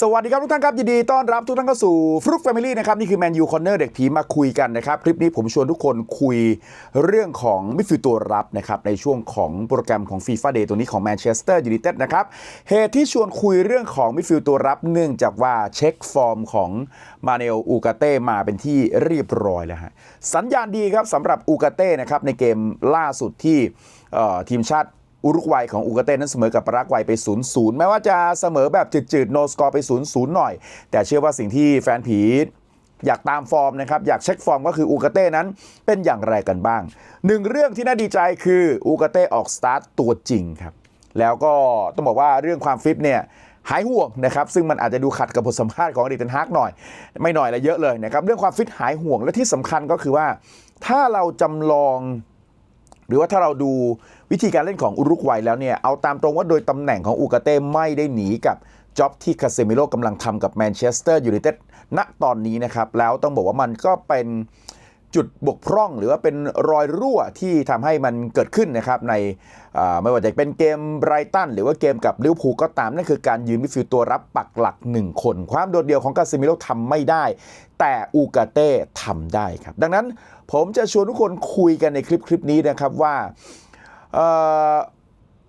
สวัสดีครับทุกท่านครับยินดีต้อนรับทุกท่านเข้าสู่ฟลุกแฟมิลี่นะครับนี่คือแมนยูคอนเนอร์เด็กผีมาคุยกันนะครับ คลิปนี้ผมชวนทุกคนคุยเรื่องของมิดฟิลด์ตัวรับนะครับในช่วงของโปรแกรมของฟีฟ่าเดย์ตัวนี้ของแมนเชสเตอร์ยูไนเต็ดนะครับเหตุที่ชวนคุยเรื่องของมิดฟิลด์ตัวรับ เนื่องจากว่าเช็คฟอร์มของมาเนลอูกาเต้มาเป็นที่เรียบร้อยแล้วฮะสัญญาณดีครับสำหรับอูกาเต้นะครับในเกมล่าสุดที่ทีมชาติ อุรุกวัยของอูกเต้นั้นเสมอกับปารากวัยไป0-0แม้ว่าจะเสมอแบบจืดๆโนสกอร์ไป0-0หน่อย แต่เชื่อว่าสิ่งที่แฟนผีอยากตามฟอร์มนะครับ อยากเช็คฟอร์มก็คืออูกาเต้นั้นเป็นอย่างไรกันบ้างหนึ่งเรื่องที่น่าดีใจคืออูกาเต้ออกสตาร์ตตัวจริงครับ แล้วก็ต้องบอกว่าเรื่องความฟิตเนี่ยหายห่วงนะครับ ซึ่งมันอาจจะดูขัดกับบทสัมภาษณ์ของอดีตเทนฮากหน่อย ไม่หน่อยละเยอะเลยนะครับ เรื่องความฟิตหายห่วงและที่สำคัญก็คือว่า ถ้าเราจำลอง หรือว่าถ้าเราดูวิธีการเล่นของอุรุกวัยแล้วเนี่ย เอาตามตรงว่าโดยตำแหน่งของอูกาเต้ไม่ได้หนีกับจ็อบที่คาเซมิโลกำลังทำกับแมนเชสเตอร์ยูไนเต็ดณตอนนี้นะครับ แล้วต้องบอกว่ามันก็เป็น จุดบกพร่องหรือว่าเป็นรอยรั่วที่ทำให้มันเกิดขึ้นนะครับในไม่ว่าจะเป็นเกมไบรตันหรือว่าเกมกับลิเวอร์พูลก็ตาม นั่นคือการยืนมิดฟิลด์ตัวรับปักหลัก 1 คน ความโดดเดี่ยวของคาเซมิโลทำไม่ได้ แต่อูกาเต้ทำได้ครับ ดังนั้นผมจะชวนทุกคนคุยกันในคลิปคลิปนี้นะครับว่า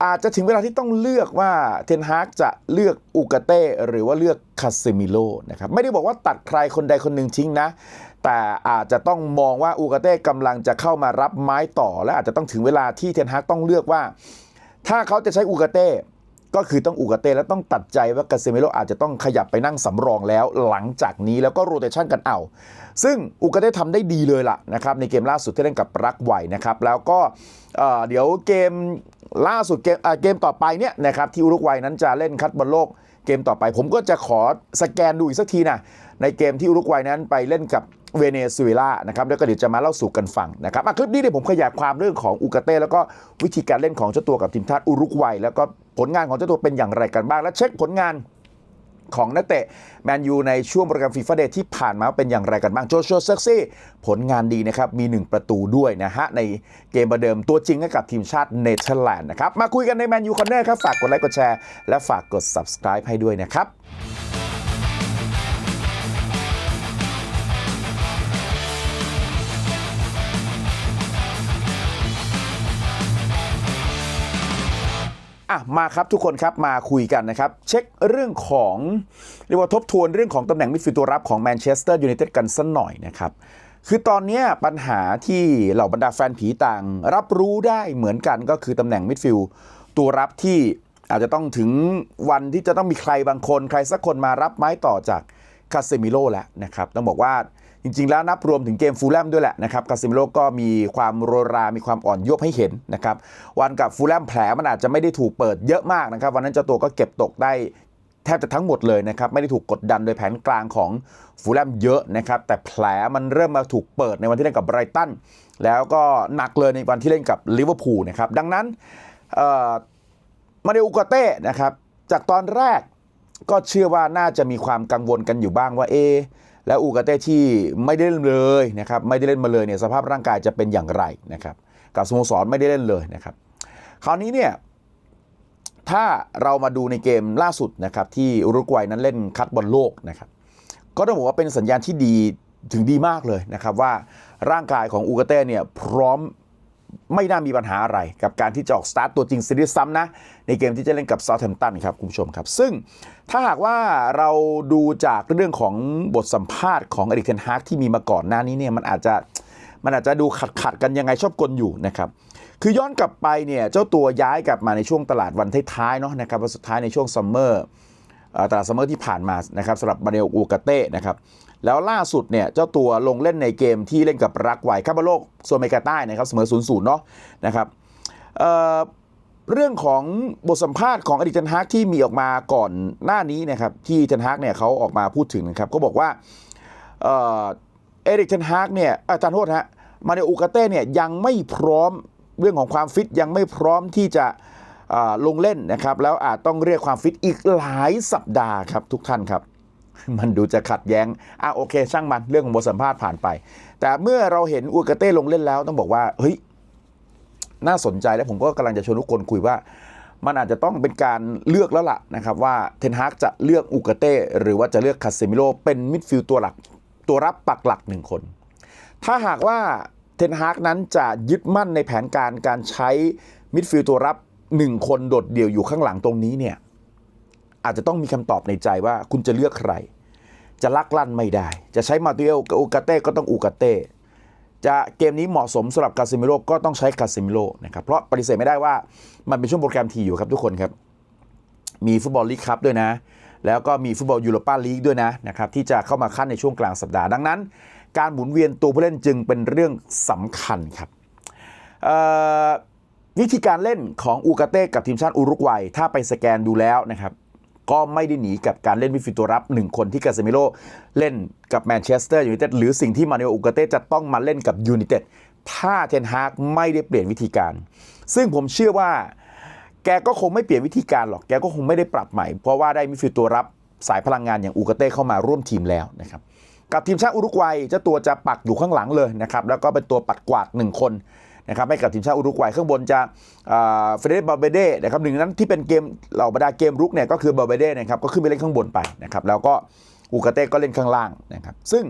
อาจจะถึงเวลาที่ต้องเลือกว่าเทนฮากจะเลือกอูกาเต้หรือว่าเลือกคาเซมิโลนะครับไม่ได้บอกว่าตัดใครคนใดคนหนึ่งทิ้งนะ แต่อาจจะต้องมองว่าอูกาเต้กำลังจะเข้ามารับไม้ต่อ และอาจจะต้องถึงเวลาที่เทนฮากต้องเลือกว่า ถ้าเขาจะใช้อูกาเต้ก็คือต้องอูกาเต้แล้วต้องตัดใจว่าคาเซมิโลอาจจะต้องขยับไปนั่งสำรองแล้ว หลังจากนี้แล้วก็โรเตชันกันเอา ซึ่งอูกาเต้ทำได้ดีเลยล่ะนะครับในเกมล่าสุดที่เล่นกับรักไวนะครับแล้วก็เเดี๋ยวเกมล่าสุดเกมเเกมต่อไปเนี่ยนะครับที่อุรุกวัยนั้นจะเล่นคัดบอลโลกเกมต่อไป ผมก็จะขอสแกนดูอีกสักทีนะในเกมที่อุรุกวัยนั้นไปเล่นกับ เวเนซุเอลานะครับแล้วก็เดี๋ยวจะมาเล่าสู่กันฟังนะครับอะคลิปนี้เดี๋ยผมขยายความเรื่องของอูกาเต้แล้วก็วิธีการเล่นของเจ้าตัวกับทีมชาติอุรุกวัย แล้วก็ผลงานของเจ้าตัวเป็นอย่างไรกันบ้าง และเช็คผลงานของนักเตะแมนยูในช่วงโปรแกรมฟีฟ่าเดย์ที่ผ่านมาเป็นอย่างไรกันบ้างโจชัวเซ็กซี่ผลงานดีนะครับ มี 1 ประตูด้วยนะฮะ ในเกมประเดิมตัวจริงให้กับทีมชาติเนเธอร์แลนด์นะครับ มาคุยกันในแมนยูคอนเนอร์ครับ ฝากกดไลค์กดแชร์และฝากกด subscribe ให้ด้วยนะครับ อะมาครับทุกคนครับมาคุยกันนะครับ เช็คเรื่องของเรียกว่าทบทวนเรื่องของตำแหน่งมิดฟิลด์ตัวรับของแมนเชสเตอร์ยูไนเต็ดกันสักหน่อยนะครับ คือตอนนี้ปัญหาที่เหล่าบรรดาแฟนผีต่างรับรู้ได้เหมือนกันก็คือตำแหน่งมิดฟิลด์ตัวรับที่อาจจะต้องถึงวันที่จะต้องมีใครบางคน ใครสักคนมารับไม้ต่อจากคาเซมิโลแล้วนะครับ ต้องบอกว่า จริงๆ แล้วนับรวมถึงเกมฟูลแลมด้วยแหละนะครับคาเซมิโลก็มีความโรรา มีความอ่อนโยบให้เห็นนะครับ วันกับฟูลแลมแผลมันอาจจะไม่ได้ถูกเปิดเยอะมากนะครับ วันนั้นเจ้าตัวก็เก็บตกได้แทบจะทั้งหมดเลยนะครับ ไม่ได้ถูกกดดันโดยแผนกลางของฟูลแลมเยอะนะครับ แต่แผลมันเริ่มมาถูกเปิดในวันที่เล่นกับไบรตันแล้วก็หนักเลยในวันที่เล่นกับลิเวอร์พูลนะครับดังนั้นมาเดอูกาเต้นะครับจากตอนแรกก็เชื่อว่าน่าจะมีความกังวลกันอยู่บ้างว่าเอ และอูกาเต้ที่ไม่ได้เล่นเลยนะครับไม่ได้เล่นมาเลยเนี่ยสภาพร่างกายจะเป็นอย่างไรนะครับกับสโมสรไม่ได้เล่นเลยนะครับคราวนี้เนี่ยถ้าเรามาดูในเกมล่าสุดนะครับที่อุรุกวัยนั้นเล่นคัดบอลโลกนะครับก็ต้องบอกว่าเป็นสัญญาณที่ดีถึงดีมากเลยนะครับว่าร่างกายของอูกาเต้เนี่ยพร้อม ไม่น่ามีปัญหาอะไร กับการที่จะออกสตาร์ตตัวจริงซีรีส์ซ้ำนะ ในเกมที่จะเล่นกับซา u t แ a มตันครับคุณผู้ชมครับ ซึ่งถ้าหากว่าเราดูจากเรื่องของบทสัมภาษณ์ของอริเทนฮากที่มีมาก่อนหน้านี้เนี่ยมันอาจจะมันอาจจะดูขัดขัดกันยังไงชอบกลอยู่นะครับคือย้อนกลับไปเนี่ยเจ้าตัวย้ายกลับมาในช่วงตลาดวันท้ายๆเนาะนะครับวันสุดท้ายในช่วงซัมเมอร์ตลาดซัมเมอร์ที่ผ่านมานะครับสำหรับมาเนลอูกาเต้นะครับ แล้วล่าสุดเนี่ยเจ้าตัวลงเล่นในเกมที่เล่นกับรักไวคาบโลกโซเมกาใต้นะครับเสมอ0ูนย์เนาะนะครับเเรื่องของบทสัมภาษณ์ของอดีตเทนฮากที่มีออกมาก่อนหน้านี้นะครับที่เทนฮากเนี่ยเขาออกมาพูดถึงนะครับก็บอกว่าเอริกเทนฮากเนี่ยอาจารย์โทษฮะมาเนอูกาเต้เนี่ยยังไม่พร้อมเรื่องของความฟิตยังไม่พร้อมที่จะลงเล่นนะครับแล้วอาจต้องเรียกความฟิตอีกหลายสัปดาห์ครับทุกท่านครับ มันดูจะขัดแย้งอะโอเค ช่างมันเรื่องของบทสัมภาษณ์ผ่านไป แต่เมื่อเราเห็นอูกาเต้ลงเล่นแล้วต้องบอกว่าเฮ้ยน่าสนใจและผมก็กำลังจะชวนทุกคนคุยว่า มันอาจจะต้องเป็นการเลือกแล้วล่ะนะครับว่าเทนฮากจะเลือกอุกาเต้หรือว่าจะเลือกคาเซมิโลเป็นมิดฟิลด์ตัวหลักตัวรับปักหลักหนึ่งคน ถ้าหากว่าเทนฮากนั้นจะยึดมั่นในแผนการการใช้มิดฟิลด์ตัวรับหนึ่งคนโดดเดี่ยวอยู่ข้างหลังตรงนี้เนี่ย อาจจะต้องมีคำตอบในใจว่าคุณจะเลือกใคร จะลักลั่นไม่ได้ จะใช้มาติเอลกับอูกาเต้ก็ต้องอูกาเต้จะเกมนี้เหมาะสมสำหรับคาซิมิโร่ก็ต้องใช้คาซิมิโร่นะครับเพราะปฏิเสธไม่ได้ว่ามันเป็นช่วงโปรแกรมทีอยู่ครับทุกคนครับ มีฟุตบอลลีกคัพด้วยนะ แล้วก็มีฟุตบอลยูโรปาลีกด้วยนะนะครับที่จะเข้ามาขั้นในช่วงกลางสัปดาห์ดังนั้น การหมุนเวียนตัวผู้เล่นจึงเป็นเรื่องสำคัญครับวิธีการเล่นของอูกาเต้กับทีมชาติอุรุกวัยถ้าไปสแกนดูแล้วนะครับ ก็ไม่ได้หนีกับการเล่นมิดฟิลด์ตัวรับหนึ่งคนที่กาเซมิโลเล่นกับแมนเชสเตอร์ยูไนเต็ดหรือสิ่งที่มาเนโออูกาเต้จะต้องมาเล่นกับยูไนเต็ดถ้าเทนฮากไม่ได้เปลี่ยนวิธีการ ซึ่งผมเชื่อว่า แกก็คงไม่เปลี่ยนวิธีการหรอกแกก็คงไม่ได้ปรับใหม่ เพราะว่าได้มิดฟิลด์ตัวรับสายพลังงานอย่างอูกาเต้เข้ามาร่วมทีมแล้วนะครับกับทีมชาติอุรุกวัยเจ้าตัวจะปักอยู่ข้างหลังเลยนะครับแล้วก็เป็นตัวปัดกวาดหนึ่งคน นะครับให้กับทีมชาติอุรุกวัยข้างบนจะเฟเดบาเบเด้นะครับหนึ่งนั้นที่เป็นเกมเหล่าบรรดาเกมรุกเนี่ยก็คือบาเบเด้นะครับก็ขึ้นไปเล่นข้างบนไปนะครับแล้วก็อูกาเต้ก็เล่นข้างล่างนะครับซึ่ง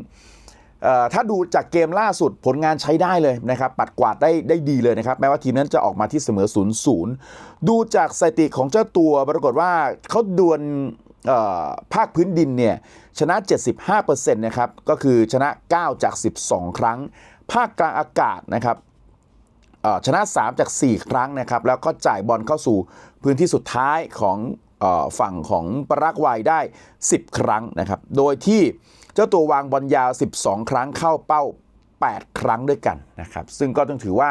ถ้าดูจากเกมล่าสุดผลงานใช้ได้เลยนะครับ ปัดกวาดได้ได้ดีเลยนะครับ แม้ว่าทีมนั้นจะออกมาที่เสมอ0ูนย์ดูจากสถิติของเจ้าตัวปรากฏว่าเขาดวลภาคพื้นดินเนี่ยชนะ 75%นะครับ ก็คือชนะ 9 จาก 12 ครั้ง ภาคกลางอากาศนะครับ ชนะ 3 จาก 4 ครั้งนะครับ แล้วก็จ่ายบอลเข้าสู่พื้นที่สุดท้ายของฝั่งของปรากวัยได้ 10 ครั้งนะครับ โดยที่เจ้าตัววางบอลยาว 12 ครั้งเข้าเป้า 8 ครั้งด้วยกันนะครับ ซึ่งก็ต้องถือว่า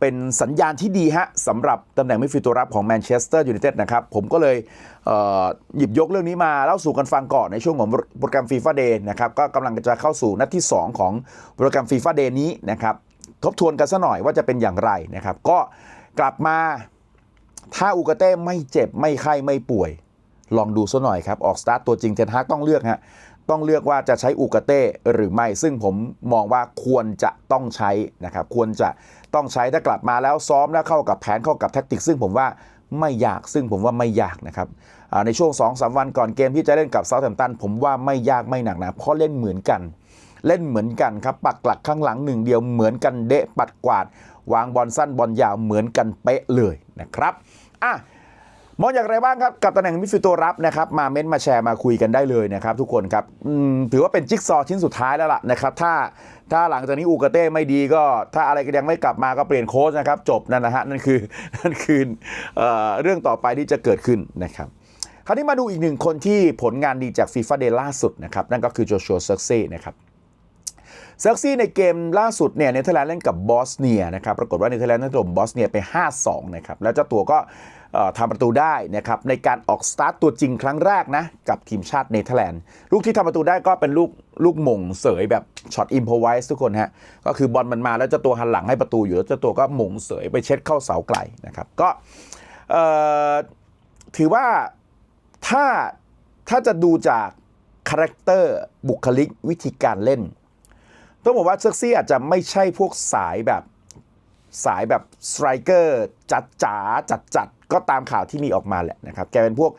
เป็นสัญญาณที่ดีฮะสำหรับตำแหน่งมิดฟิลด์ตัวรับของแมนเชสเตอร์ยูไนเต็ดนะครับ ผมก็เลยเหยิบยกเรื่องนี้มาเล่าสู่กันฟังก่อนในช่วงของโปรแกรมฟีฟ่าเดย์นะครับ ก็กำลังจะเข้าสู่นัดที่ 2 ของโปรแกรมฟีฟ่าเดย์นี้นะครับ ทบทวนกันซะหน่อยว่าจะเป็นอย่างไรนะครับ ก็กลับมาถ้าอูกาเต้ไม่เจ็บไม่ไข้ไม่ป่วย ลองดูซะหน่อยครับ ออกสตาร์ทตัวจริงเทนฮากต้องเลือกฮะต้องเลือกว่าจะใช้อูกาเต้หรือไม่ ซึ่งผมมองว่าควรจะต้องใช้นะครับ ควรจะต้องใช้ถ้ากลับมาแล้วซ้อมแล้วเข้ากับแผนเข้ากับแท็กติก ซึ่งผมว่าไม่ยากซึ่งผมว่าไม่ยากนะครับในช่วง2อสวันก่อนเกมที่จะเล่นกับเซาท์แฮมป์ตันผมว่าไม่ยากไม่หนักนะเพราะเล่นเหมือนกัน เล่นเหมือนกันครับปักหลักข้างหลังหนึ่งเดียวเหมือนกันเดะปัดกวาด วางบอลสั้นบอลยาวเหมือนกันเป๊ะเลยนะครับอะมองอย่างไรบ้างครับกับตำแหน่งมิดฟิลด์ตัวรับนะครับมาเม้นต์มาแชร์มาคุยกันได้เลยนะครับทุกคนครับถือว่าเป็นจิ๊กซอว์ชิ้นสุดท้ายแล้วล่ะนะครับถ้าถ้าหลังจากนี้อูกาเต้ไม่ดีก็ ถ้าอะไรก็ยังไม่กลับมาก็เปลี่ยนโค้ชนะครับจบนั่นนะฮะนั่นคือนั่นคือเอ่อเรื่องต่อไปที่จะเกิดขึ้นนะครับคราวนี้มาดูอีกหนึ่งคนที่ผลงานดีจากฟีฟ่าเดย์ล่าสุดนะครับนั่นก็คือโจชัวเซอร์เซ่นะครับ เซอร์ซี่ในเกมล่าสุดเนี่ยเนเธอร์แลนด์เล่นกับบอสเนียนะครับปรากฏว่าเนเธอร์แลนด์นั้นถล่มบอสเนียไป 5-2 นะครับแล้วเจ้าตัวก็ทำประตูได้นะครับในการออกสตาร์ตตัวจริงครั้งแรกนะกับทีมชาติเนเธอร์แลนด์ลูกที่ทำประตูได้ก็เป็นลูกลูกมงเสยแบบช็อตอิมพอไวส์ทุกคนฮะก็คือบอลมันมาแล้วเจ้าตัวหันหลังให้ประตูอยู่แล้วเจ้าตัวก็มงเสยไปเช็ดเข้าเสาไกลนะครับก็ถือว่าถ้าถ้าจะดูจากคาแรคเตอร์บุคลิกวิธีการเล่น ต้องบอกว่าเซ็กซี่อาจจะไม่ใช่พวกสายแบบสายแบบสไตรเกอร์จัดจ๋าจัดจัดก็ตามข่าวที่มีออกมาแหละนะครับแกเป็นพวก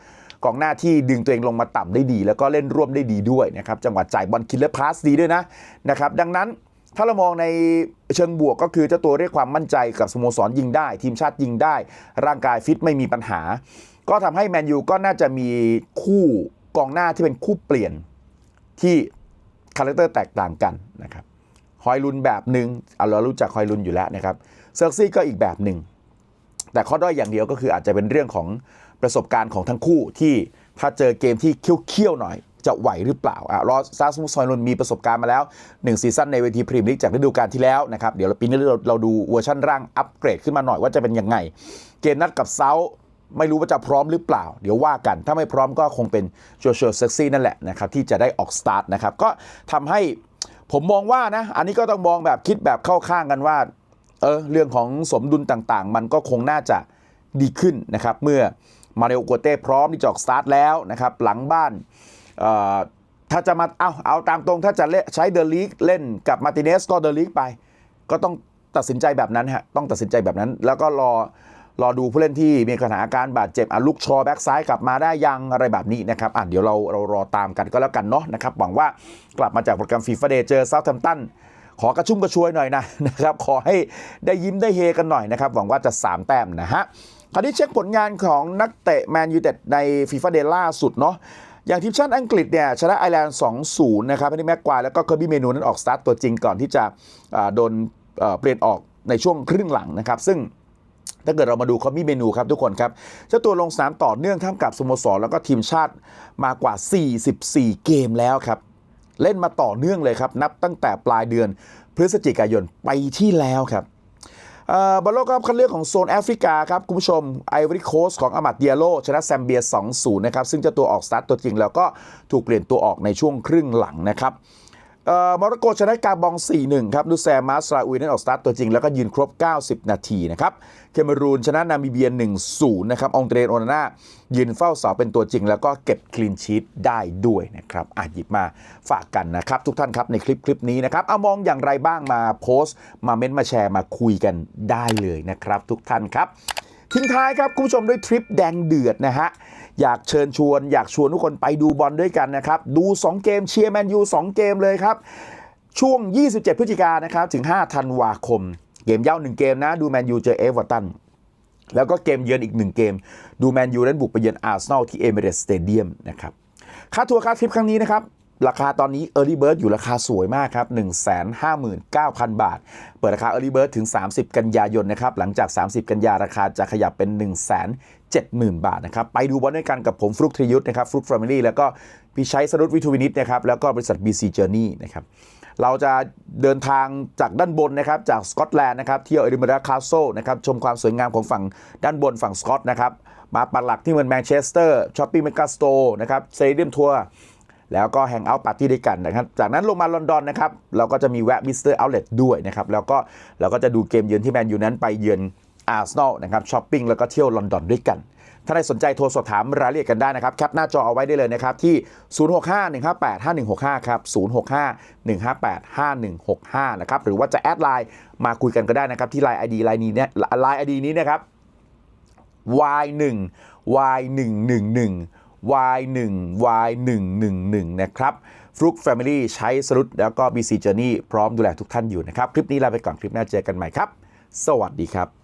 กองหน้าที่ดึงตัวเองลงมาต่ำได้ดี แล้วก็เล่นร่วมได้ดีด้วยนะครับจังหวะจ่ายบอลคิลเลอร์พาสดีด้วยนะนะครับดังนั้นถ้าเรามองในเชิงบวกก็คือเจ้าตัวเรียกความมั่นใจกับสโมสรยิงได้ ทีมชาติยิงได้ ร่างกายฟิตไม่มีปัญหา ก็ทำให้แมนยูก็น่าจะมีคู่กองหน้าที่เป็นคู่เปลี่ยนที่คาแรคเตอร์แตกต่างกันนะครับ ฮอยลุนแบบหนึ่งเอารารู้จักฮอยลุนอยู่แล้วนะครับเซอร์ซี่ก็อีกแบบหนึ่งแต่ข้อด้อยอย่างเดียวก็คืออาจจะเป็นเรื่องของประสบการณ์ของทั้งคู่ที่ถ้าเจอเกมที่เคี่ยวๆหน่อยจะไหวหรือเปล่าอะรอซาสมุสฮอยลุนมีประสบการณ์มาแล้ว 1 ซีซั่นในเวทีพรีเมียร์ลีกจากฤดูกาลที่แล้วนะครับ เดี๋ยวปีนี้เราเราดูเวอร์ชันร่างอัปเกรดขึ้นมาหน่อยว่าจะเป็นยังไง เกมนัดกับเซาท์ไม่รู้ว่าจะพร้อมหรือเปล่า เดี๋ยวว่ากัน ถ้าไม่พร้อมก็คงเป็นโจชัวเซ็กซี่นั่นแหละนะครับที่จะได้ออกสตาร์ทนะครับ ก็ทำให้ ผมมองว่านะ อันนี้ก็ต้องมองแบบคิดแบบเข้าข้างกันว่า เออเรื่องของสมดุลต่างๆ มันก็คงน่าจะดีขึ้นนะครับ เมื่อมาเรโอโกเต้พร้อมที่จะออกสตาร์ทแล้วนะครับ หลังบ้านถ้าจะมาเอาเอาตามตรงถ้าจะเล่ใช้เดอะลีกเล่นกับมาติเนสก็เดอะลีกไป ก็ต้องตัดสินใจแบบนั้นฮะต้องตัดสินใจแบบนั้น แล้วก็รอ รอดูผู้เล่นที่มีปัญหาอาการบาดเจ็บอะลุกชอแบ็กซ้ายกลับมาได้ยังอะไรแบบนี้นะครับอะเดี๋ยวเราเรารอตามกันก็แล้วกันเนาะนะครับหวังว่ากลับมาจากโปรแกรมฟีฟ่าเดย์เจอเซาท์แฮมป์ตันขอกระชุ่มกระชวยหน่อยนะนะครับขอให้ได้ยิ้มได้เฮกันหน่อยนะครับ หวังว่าจะ 3 แต้มนะฮะคราวนี้เช็คผลงานของนักเตะแมนยูเต็ดในฟีฟ่าเดย์ล่าสุดเนาะอย่างทีมชาติอังกฤษเนี่ยชนะไอร์แลนด์2-0 นะครับให้แม็กควายแล้วก็เคอร์บี้เมนูนั้นออกสตาร์ทตัวจริงก่อนที่จะโดนเอ่อเปลี่ยนออกในช่วงครึ่งหลังนะครับ ซึ่ง ถ้าเกิดเรามาดูคอมมี่เมนูครับทุกคนครับเจ้าตัวลงสนามต่อเนื่องท่ามกับสโมสรแล้วก็ทีมชาติมากว่า 44 เกมแล้วครับ เล่นมาต่อเนื่องเลยครับ นับตั้งแต่ปลายเดือนพฤศจิกายนไปที่แล้วครับบอลโลกรอบคัดเลือกของโซนแอฟริกาครับ คุณผู้ชมไอวอรี่โคสของอามัดเดียโลชนะแซมเบีย 2-0 นะครับ ซึ่งเจ้าตัวออกสตาร์ทตัวจริงแล้วก็ถูกเปลี่ยนตัวออกในช่วงครึ่งหลังนะครับ มร็อกโกชนะกาบอง 4-1 ครับดูแซมมาสราอุยนั้นออกสตาร์ทตัวจริง แล้วก็ยืนครบ 90 นาทีนะครับ เคเมรูนชนะนามิเบีย 1-0 นะครับ องเตรนโอนาน่ายืนเฝ้าเสาเป็นตัวจริง แล้วก็เก็บคลีนชีตได้ด้วยนะครับอะหยิบมาฝากกันนะครับ ทุกท่านครับในคลิปคลิปนี้นะครับเอามองอย่างไรบ้างมาโพสต์ มาเม้นต์มาแชร์มาคุยกันได้เลยนะครับ ทุกท่านครับ ทิ้งท้ายครับคุณผู้ชมด้วยทริปแดงเดือดนะฮะอยากเชิญชวน อยากชวนทุกคนไปดูบอลด้วยกันนะครับ ดู 2 เกมเชียร์แมนยู2เกมเลยครับ ช่วง 27 พฤศจิกายนนะครับถึง 5 ธันวาคม เกมเย้า1เกมนะ ดูแมนยูเจอเอเวอร์ตันแล้วก็เกมเยือนอีก 1 เกม ดูแมนยูนั้นบุกไปเยือนอาร์เซนอลที่เอเมเรสเตเดียมนะครับค่าทัวร์ค่าทริปครั้งนี้นะครับ ราคาตอนนี้ Early Bird อยู่ราคาสวยมากครับ 159,000 บาท เปิดราคา Early Bird ถึง 30 กันยายนนะครับ หลังจาก 30 กันยาราคาจะขยับเป็น170,000 บาทนะครับ ไปดูบอลด้วยกันกับผมฟลุกทรยุทธ์นะครับฟลุกแฟมิลี่แล้วก็พี่ชัยสรุตวิทูวินิตนะครับ แล้วก็บริษัท BC Journey นะครับเราจะเดินทางจากด้านบนนะครับ จากสกอตแลนด์นะครับเที่ยวเอดินบระคาสเซิลนะครับ ชมความสวยงามของฝั่งด้านบนฝั่งสกอตนะครับ มาปักหลักที่เมืองแมนเชสเตอร์ช้อปปิ้งเมกาสโตร์นะครับสเตเดียมทัวร์ แล้วก็แฮงเอาท์ปาร์ตี้ด้วยกันนะครับ จากนั้นลงมาลอนดอนนะครับ เราก็จะมีแวะมิสเตอร์เอาท์เลด้วยนะครับ แล้วก็เราก็จะดูเกมเยือนที่แมนยูนั้นไปเยือนอาร์เซนอลนะครับช้อปปิ้งแล้วก็เที่ยวลอนดอนด้วยกัน ถ้าใครสนใจโทรสอบถามรายละเอียดกันได้นะครับ แคปหน้าจอเอาไว้ได้เลยนะครับ ที่ 0651585165 ครับ 0651585165 นะครับ หรือว่าจะแอดไลน์มาคุยกันก็ได้นะครับ ที่ไลน์ ID ไลน์นี้เนี่ยไลน์ ID นี้นะครับ Y1 Y111 Y1 Y111 นะครับฟลุกแฟมิลี่ใช้สรุปแล้วก็ BC Journey พร้อมดูแลทุกท่านอยู่นะครับ คลิปนี้ลาไปก่อนคลิปหน้าเจอกันใหม่ครับ สวัสดีครับ